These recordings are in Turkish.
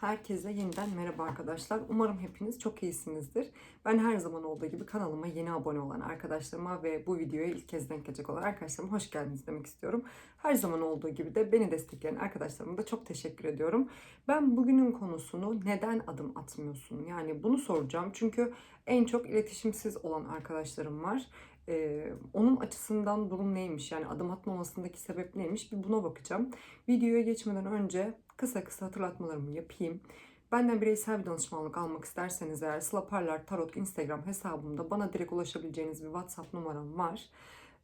Herkese yeniden merhaba arkadaşlar. Umarım hepiniz çok iyisinizdir. Ben her zaman olduğu gibi kanalıma yeni abone olan arkadaşlarıma ve bu videoya ilk kez denk gelecek olan arkadaşlarıma hoş geldiniz demek istiyorum. Her zaman olduğu gibi de beni destekleyen arkadaşlarıma da çok teşekkür ediyorum. Ben bugünün konusunu neden adım atmıyorsun? Yani bunu soracağım. Çünkü en çok iletişimsiz olan arkadaşlarım var. Ee, onun açısından durum neymiş? Yani adım atmamasındaki sebep neymiş? Bir buna bakacağım. Videoya geçmeden önce kısa kısa hatırlatmalarımı yapayım. Benden bireysel bir danışmanlık almak isterseniz eğer Sıla Parlar Tarot Instagram hesabımda bana direkt ulaşabileceğiniz bir WhatsApp numaram var.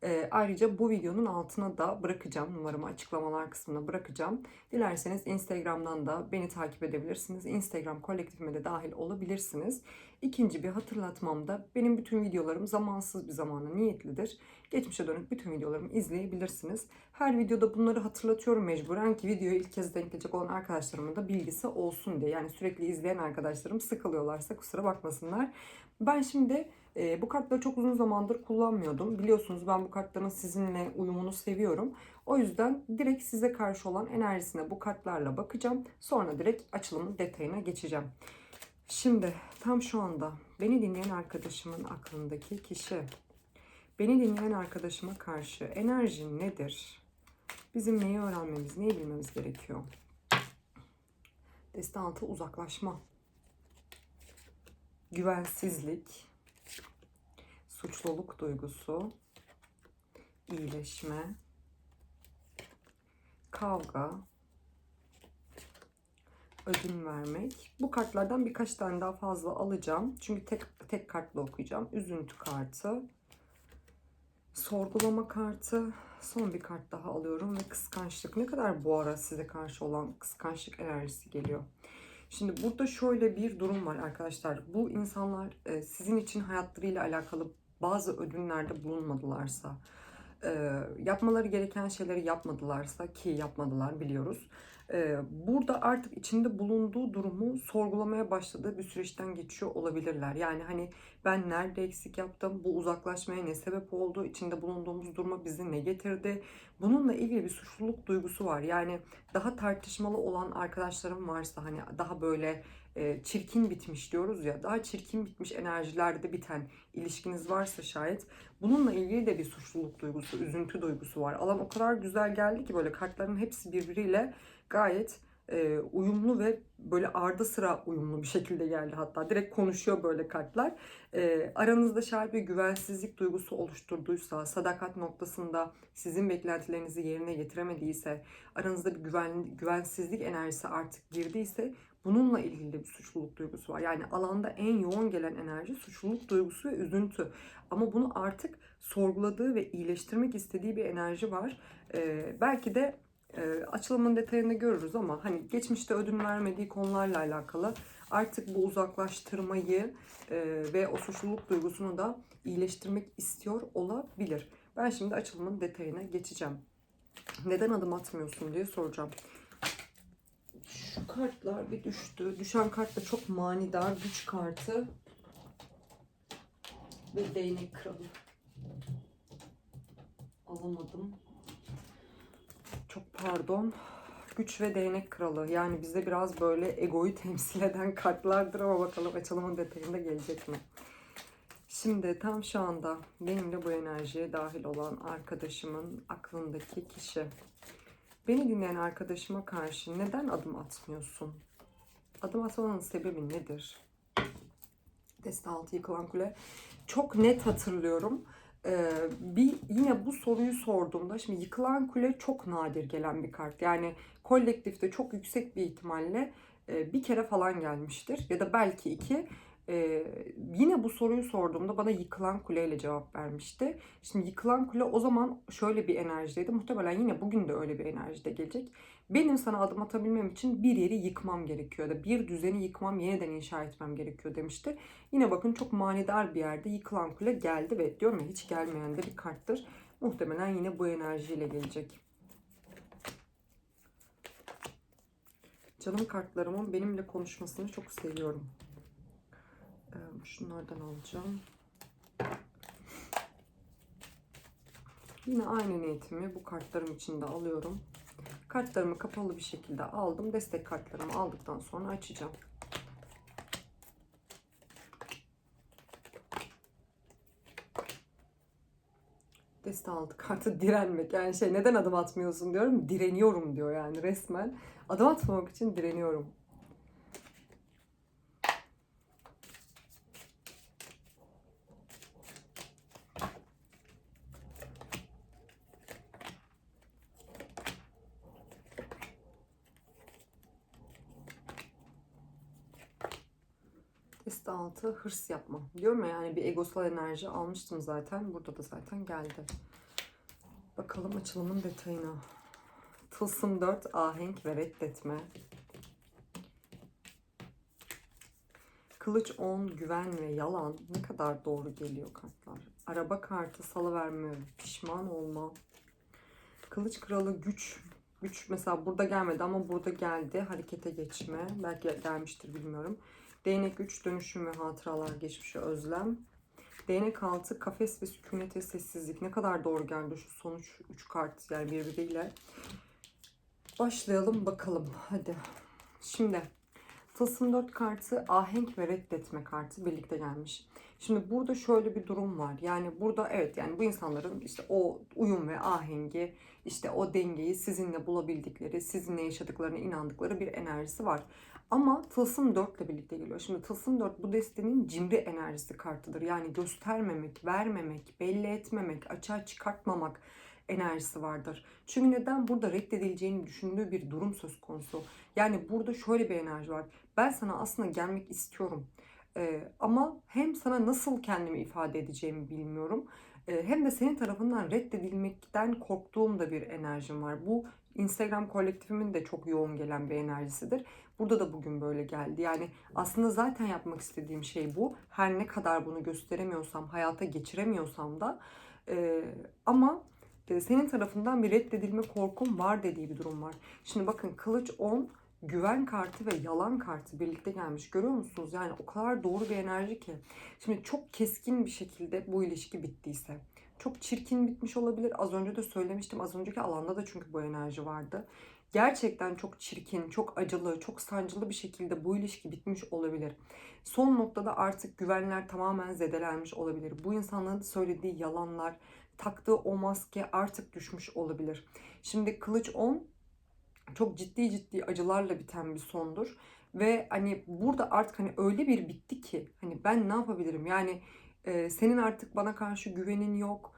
Ee, ayrıca bu videonun altına da bırakacağım. Numaramı açıklamalar kısmına bırakacağım. Dilerseniz Instagram'dan da beni takip edebilirsiniz. Instagram kolektifime de dahil olabilirsiniz. İkinci bir hatırlatmam da benim bütün videolarım zamansız bir zamana niyetlidir. Geçmişe dönük bütün videolarımı izleyebilirsiniz. Her videoda bunları hatırlatıyorum mecburen ki videoya ilk kez denk gelecek olan arkadaşlarımın da bilgisi olsun diye. Yani sürekli izleyen arkadaşlarım sıkılıyorlarsa kusura bakmasınlar. Ben şimdi e, bu kartları çok uzun zamandır kullanmıyordum. Biliyorsunuz ben bu kartların sizinle uyumunu seviyorum. O yüzden direkt size karşı olan enerjisine bu kartlarla bakacağım. Sonra direkt açılımın detayına geçeceğim. Şimdi tam şu anda beni dinleyen arkadaşımın aklındaki kişi, beni dinleyen arkadaşıma karşı enerji nedir? Bizim neyi öğrenmemiz, neyi bilmemiz gerekiyor? Deste altı uzaklaşma, güvensizlik, suçluluk duygusu, iyileşme, kavga, ödün vermek. Bu kartlardan birkaç tane daha fazla alacağım. Çünkü tek tek kartla okuyacağım. Üzüntü kartı, sorgulama kartı, son bir kart daha alıyorum ve kıskançlık. Ne kadar bu ara size karşı olan kıskançlık enerjisi geliyor. Şimdi burada şöyle bir durum var arkadaşlar. Bu insanlar e, sizin için hayatlarıyla alakalı bazı ödünlerde bulunmadılarsa, e, yapmaları gereken şeyleri yapmadılarsa ki yapmadılar biliyoruz. E, burada artık içinde bulunduğu durumu sorgulamaya başladığı bir süreçten geçiyor olabilirler. Yani hani ben nerede eksik yaptım, bu uzaklaşmaya ne sebep oldu, içinde bulunduğumuz duruma bizi ne getirdi? Bununla ilgili bir suçluluk duygusu var. Yani daha tartışmalı olan arkadaşlarım varsa hani daha böyle e, çirkin bitmiş diyoruz ya daha çirkin bitmiş enerjilerde biten ilişkiniz varsa şayet bununla ilgili de bir suçluluk duygusu, üzüntü duygusu var. Alan o kadar güzel geldi ki böyle kartların hepsi birbiriyle gayet e, uyumlu ve böyle ardı sıra uyumlu bir şekilde geldi hatta. Direkt konuşuyor böyle kartlar. E, aranızda şayet bir güvensizlik duygusu oluşturduysa, sadakat noktasında sizin beklentilerinizi yerine getiremediyse, aranızda bir güven, güvensizlik enerjisi artık girdiyse bununla ilgili de bir suçluluk duygusu var. Yani alanda en yoğun gelen enerji suçluluk duygusu ve üzüntü. Ama bunu artık sorguladığı ve iyileştirmek istediği bir enerji var. E, belki de e, açılımın detayını görürüz ama hani geçmişte ödün vermediği konularla alakalı artık bu uzaklaştırmayı e, ve o suçluluk duygusunu da iyileştirmek istiyor olabilir. Ben şimdi açılımın detayına geçeceğim. Neden adım atmıyorsun diye soracağım. Şu kartlar bir düştü. Düşen kart da çok manidar güç kartı. Ve değnek kralı. Alamadım. Çok pardon. Güç ve değnek kralı. Yani bize biraz böyle egoyu temsil eden kartlardır ama bakalım açılımın detayında gelecek mi? Şimdi tam şu anda benimle bu enerjiye dahil olan arkadaşımın aklındaki kişi. Beni dinleyen arkadaşıma karşı neden adım atmıyorsun? Adım atmanın sebebi nedir? Deste altı yıkılan kule. Çok net hatırlıyorum. Ee, bir yine bu soruyu sorduğumda şimdi yıkılan kule çok nadir gelen bir kart. Yani kolektifte çok yüksek bir ihtimalle e, bir kere falan gelmiştir ya da belki iki. Ee, yine bu soruyu sorduğumda bana yıkılan kuleyle cevap vermişti. Şimdi yıkılan kule o zaman şöyle bir enerjideydi. Muhtemelen yine bugün de öyle bir enerjide gelecek. Benim sana adım atabilmem için bir yeri yıkmam gerekiyor da bir düzeni yıkmam, yeniden inşa etmem gerekiyor demişti. Yine bakın çok manidar bir yerde yıkılan kule geldi ve diyorum ya hiç gelmeyen de bir karttır. Muhtemelen yine bu enerjiyle gelecek. Canım kartlarımın benimle konuşmasını çok seviyorum. Ee, Şunlardan alacağım. Yine aynı niyetimi bu kartlarım için de alıyorum. Kartlarımı kapalı bir şekilde aldım. Destek kartlarımı aldıktan sonra açacağım. Deste altı kartı direnmek. Yani şey neden adım atmıyorsun diyorum. Direniyorum diyor yani resmen. Adım atmamak için direniyorum. Deste altı hırs yapma. Diyorum ya yani bir egosal enerji almıştım zaten. Burada da zaten geldi. Bakalım açılımın detayına. Tılsım 4 ahenk ve reddetme. Kılıç 10 güven ve yalan. Ne kadar doğru geliyor kartlar. Araba kartı salıverme, pişman olma. Kılıç kralı güç. Güç mesela burada gelmedi ama burada geldi. Harekete geçme. Belki gelmiştir bilmiyorum. Değnek 3 dönüşüm ve hatıralar geçmişe özlem. Değnek 6 kafes ve sükunet ve sessizlik. Ne kadar doğru geldi şu sonuç 3 kart yani birbiriyle. Başlayalım bakalım. Hadi. Şimdi Tılsım 4 kartı ahenk ve reddetme kartı birlikte gelmiş. Şimdi burada şöyle bir durum var. Yani burada evet yani bu insanların işte o uyum ve ahengi, işte o dengeyi sizinle bulabildikleri, sizinle yaşadıklarına inandıkları bir enerjisi var. Ama Tılsım 4 ile birlikte geliyor. Şimdi Tılsım 4 bu destenin cimri enerjisi kartıdır. Yani göstermemek, vermemek, belli etmemek, açığa çıkartmamak enerjisi vardır. Çünkü neden? Burada reddedileceğini düşündüğü bir durum söz konusu. Yani burada şöyle bir enerji var. Ben sana aslında gelmek istiyorum. Ee, ama hem sana nasıl kendimi ifade edeceğimi bilmiyorum. Ee, hem de senin tarafından reddedilmekten korktuğum da bir enerjim var. Bu Instagram kolektifimin de çok yoğun gelen bir enerjisidir. Burada da bugün böyle geldi. Yani aslında zaten yapmak istediğim şey bu. Her ne kadar bunu gösteremiyorsam, hayata geçiremiyorsam da e, ama e, senin tarafından bir reddedilme korkum var dediği bir durum var. Şimdi bakın kılıç 10 güven kartı ve yalan kartı birlikte gelmiş. Görüyor musunuz? Yani o kadar doğru bir enerji ki. Şimdi çok keskin bir şekilde bu ilişki bittiyse. Çok çirkin bitmiş olabilir. Az önce de söylemiştim. Az önceki alanda da çünkü bu enerji vardı. Gerçekten çok çirkin, çok acılı, çok sancılı bir şekilde bu ilişki bitmiş olabilir. Son noktada artık güvenler tamamen zedelenmiş olabilir. Bu insanların söylediği yalanlar, taktığı o maske artık düşmüş olabilir. Şimdi Kılıç 10 çok ciddi ciddi acılarla biten bir sondur. Ve hani burada artık hani öyle bir bitti ki hani ben ne yapabilirim? Yani e, senin artık bana karşı güvenin yok.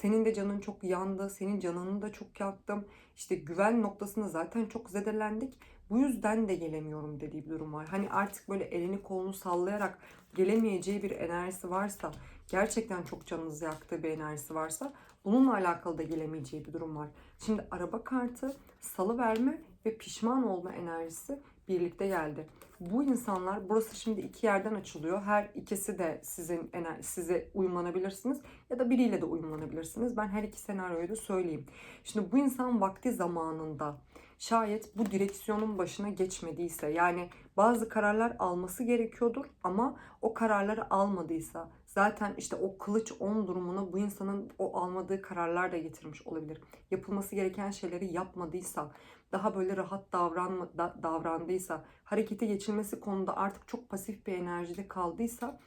Senin de canın çok yandı. Senin canını da çok yaktım. İşte güven noktasında zaten çok zedelendik. Bu yüzden de gelemiyorum dediği bir durum var. Hani artık böyle elini kolunu sallayarak gelemeyeceği bir enerjisi varsa, gerçekten çok canınızı yaktığı bir enerjisi varsa bununla alakalı da gelemeyeceği bir durum var. Şimdi araba kartı, salı verme ve pişman olma enerjisi birlikte geldi. Bu insanlar burası şimdi iki yerden açılıyor. Her ikisi de sizin size uyumlanabilirsiniz ya da biriyle de uyumlanabilirsiniz. Ben her iki senaryoyu da söyleyeyim. Şimdi bu insan vakti zamanında şayet bu direksiyonun başına geçmediyse yani bazı kararlar alması gerekiyordur ama o kararları almadıysa zaten işte o kılıç 10 durumuna bu insanın o almadığı kararlar da getirmiş olabilir. Yapılması gereken şeyleri yapmadıysa, daha böyle rahat davranma, da, davrandıysa, harekete geçilmesi konuda artık çok pasif bir enerjide kaldıysa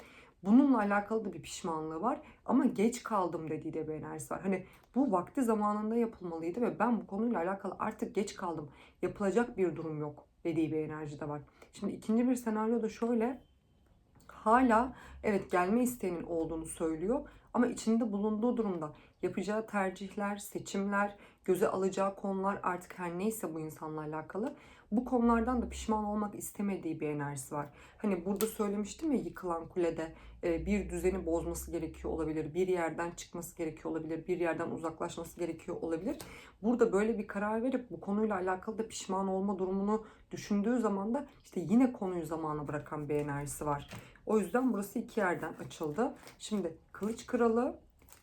bununla alakalı da bir pişmanlığı var. Ama geç kaldım dediği de bir enerjisi var. Hani bu vakti zamanında yapılmalıydı ve ben bu konuyla alakalı artık geç kaldım. Yapılacak bir durum yok dediği bir enerji de var. Şimdi ikinci bir senaryo da şöyle. Hala evet gelme isteğinin olduğunu söylüyor ama içinde bulunduğu durumda yapacağı tercihler, seçimler, göze alacağı konular artık her neyse bu insanla alakalı bu konulardan da pişman olmak istemediği bir enerjisi var. Hani burada söylemiştim ya yıkılan kulede e, bir düzeni bozması gerekiyor olabilir. Bir yerden çıkması gerekiyor olabilir. Bir yerden uzaklaşması gerekiyor olabilir. Burada böyle bir karar verip bu konuyla alakalı da pişman olma durumunu düşündüğü zaman da işte yine konuyu zamana bırakan bir enerjisi var. O yüzden burası iki yerden açıldı. Şimdi kılıç kralı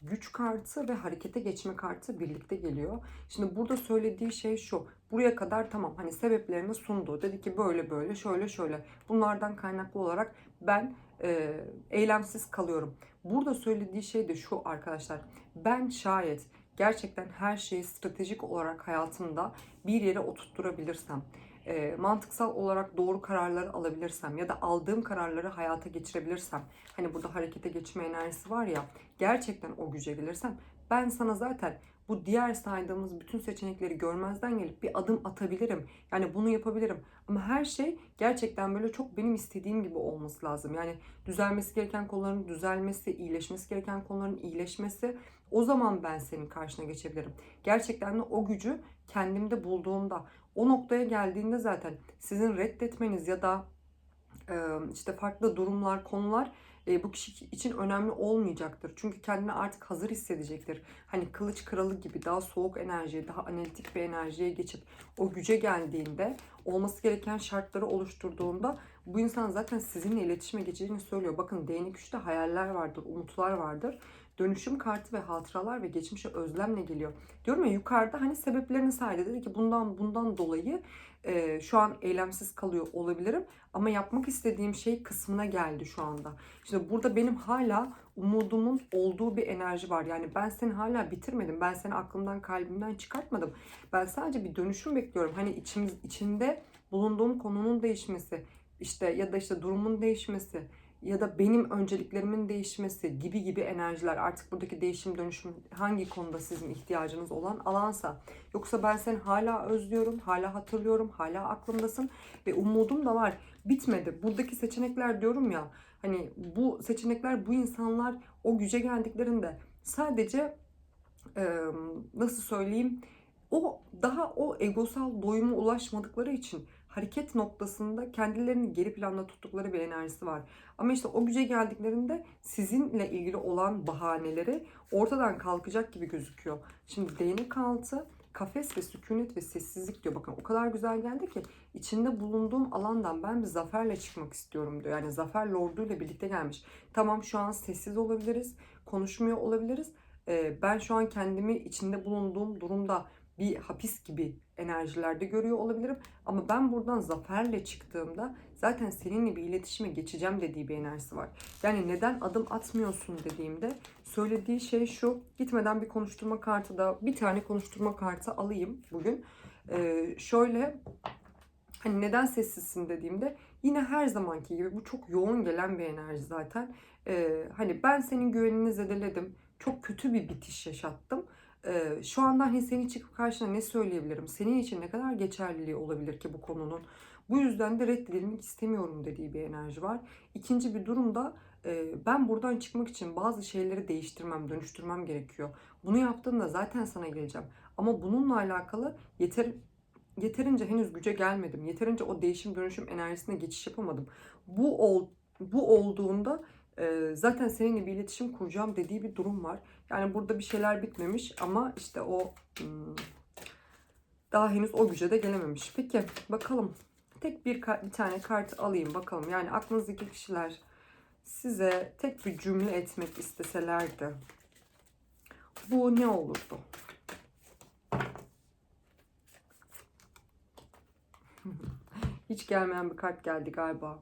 güç kartı ve harekete geçme kartı birlikte geliyor. Şimdi burada söylediği şey şu. Buraya kadar tamam hani sebeplerini sundu. Dedi ki böyle böyle şöyle şöyle. Bunlardan kaynaklı olarak ben e, eylemsiz kalıyorum. Burada söylediği şey de şu arkadaşlar. Ben şayet gerçekten her şeyi stratejik olarak hayatımda bir yere oturtturabilirsem, e, mantıksal olarak doğru kararları alabilirsem ya da aldığım kararları hayata geçirebilirsem, hani burada harekete geçme enerjisi var ya, gerçekten o güce gelirsem ben sana zaten bu diğer saydığımız bütün seçenekleri görmezden gelip bir adım atabilirim. Yani bunu yapabilirim. Ama her şey gerçekten böyle çok benim istediğim gibi olması lazım. Yani düzelmesi gereken konuların düzelmesi, iyileşmesi gereken konuların iyileşmesi. O zaman ben senin karşına geçebilirim. Gerçekten de o gücü kendimde bulduğumda, o noktaya geldiğinde zaten sizin reddetmeniz ya da işte farklı durumlar, konular bu kişi için önemli olmayacaktır. Çünkü kendini artık hazır hissedecektir. Hani kılıç kralı gibi daha soğuk enerjiye, daha analitik bir enerjiye geçip o güce geldiğinde, olması gereken şartları oluşturduğunda bu insan zaten sizinle iletişime geçeceğini söylüyor. Bakın değnek üçte hayaller vardır, umutlar vardır. Dönüşüm kartı ve hatıralar ve geçmişe özlemle geliyor. Diyorum ya yukarıda hani sebeplerini saydı. Dedi ki bundan bundan dolayı e, şu an eylemsiz kalıyor olabilirim. Ama yapmak istediğim şey kısmına geldi şu anda. Şimdi burada benim hala umudumun olduğu bir enerji var. Yani ben seni hala bitirmedim. Ben seni aklımdan kalbimden çıkartmadım. Ben sadece bir dönüşüm bekliyorum. Hani içimiz, içinde bulunduğum konunun değişmesi, işte ya da işte durumun değişmesi ya da benim önceliklerimin değişmesi gibi gibi enerjiler artık buradaki değişim dönüşüm hangi konuda sizin ihtiyacınız olan alansa yoksa ben seni hala özlüyorum, hala hatırlıyorum, hala aklımdasın ve umudum da var. Bitmedi. Buradaki seçenekler diyorum ya hani bu seçenekler bu insanlar o güce geldiklerinde sadece nasıl söyleyeyim o daha o egosal doyuma ulaşmadıkları için hareket noktasında kendilerini geri planda tuttukları bir enerjisi var. Ama işte o güce geldiklerinde sizinle ilgili olan bahaneleri ortadan kalkacak gibi gözüküyor. Şimdi değnek altı kafes ve sükunet ve sessizlik diyor. Bakın o kadar güzel geldi ki içinde bulunduğum alandan ben bir zaferle çıkmak istiyorum diyor. Yani zafer lorduyla birlikte gelmiş. Tamam şu an sessiz olabiliriz, konuşmuyor olabiliriz. Ee, ben şu an kendimi içinde bulunduğum durumda bir hapis gibi enerjilerde görüyor olabilirim. Ama ben buradan zaferle çıktığımda zaten seninle bir iletişime geçeceğim dediği bir enerjisi var. Yani neden adım atmıyorsun dediğimde söylediği şey şu. Gitmeden bir konuşturma kartı da bir tane konuşturma kartı alayım bugün. Ee, şöyle hani neden sessizsin dediğimde yine her zamanki gibi bu çok yoğun gelen bir enerji zaten. Ee, hani ben senin güvenini zedeledim. Çok kötü bir bitiş yaşattım şu anda hani senin çıkıp karşına ne söyleyebilirim? Senin için ne kadar geçerliliği olabilir ki bu konunun? Bu yüzden de reddedilmek istemiyorum dediği bir enerji var. İkinci bir durumda ben buradan çıkmak için bazı şeyleri değiştirmem, dönüştürmem gerekiyor. Bunu yaptığımda zaten sana geleceğim. Ama bununla alakalı yeter yeterince henüz güce gelmedim. Yeterince o değişim dönüşüm enerjisine geçiş yapamadım. Bu ol, bu olduğunda zaten seninle bir iletişim kuracağım dediği bir durum var. Yani burada bir şeyler bitmemiş ama işte o daha henüz o güce de gelememiş. Peki bakalım tek bir, bir tane kart alayım bakalım. Yani aklınızdaki kişiler size tek bir cümle etmek isteselerdi bu ne olurdu? Hiç gelmeyen bir kart geldi galiba.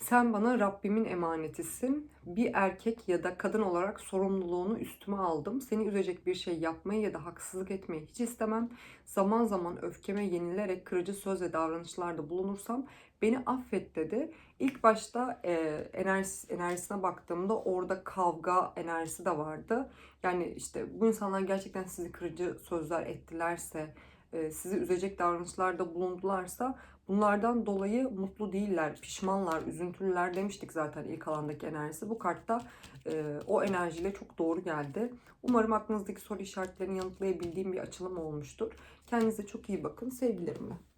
Sen bana Rabbimin emanetisin. Bir erkek ya da kadın olarak sorumluluğunu üstüme aldım. Seni üzecek bir şey yapmayı ya da haksızlık etmeyi hiç istemem. Zaman zaman öfkeme yenilerek kırıcı söz ve davranışlarda bulunursam beni affet dedi. İlk başta e, enerjisi, enerjisine baktığımda orada kavga enerjisi de vardı. Yani işte bu insanlar gerçekten sizi kırıcı sözler ettilerse, e, sizi üzecek davranışlarda bulundularsa Bunlardan dolayı mutlu değiller, pişmanlar, üzüntülüler demiştik zaten ilk alandaki enerjisi. Bu kartta e, o enerjiyle çok doğru geldi. Umarım aklınızdaki soru işaretlerini yanıtlayabildiğim bir açılım olmuştur. Kendinize çok iyi bakın. Sevgilerimle.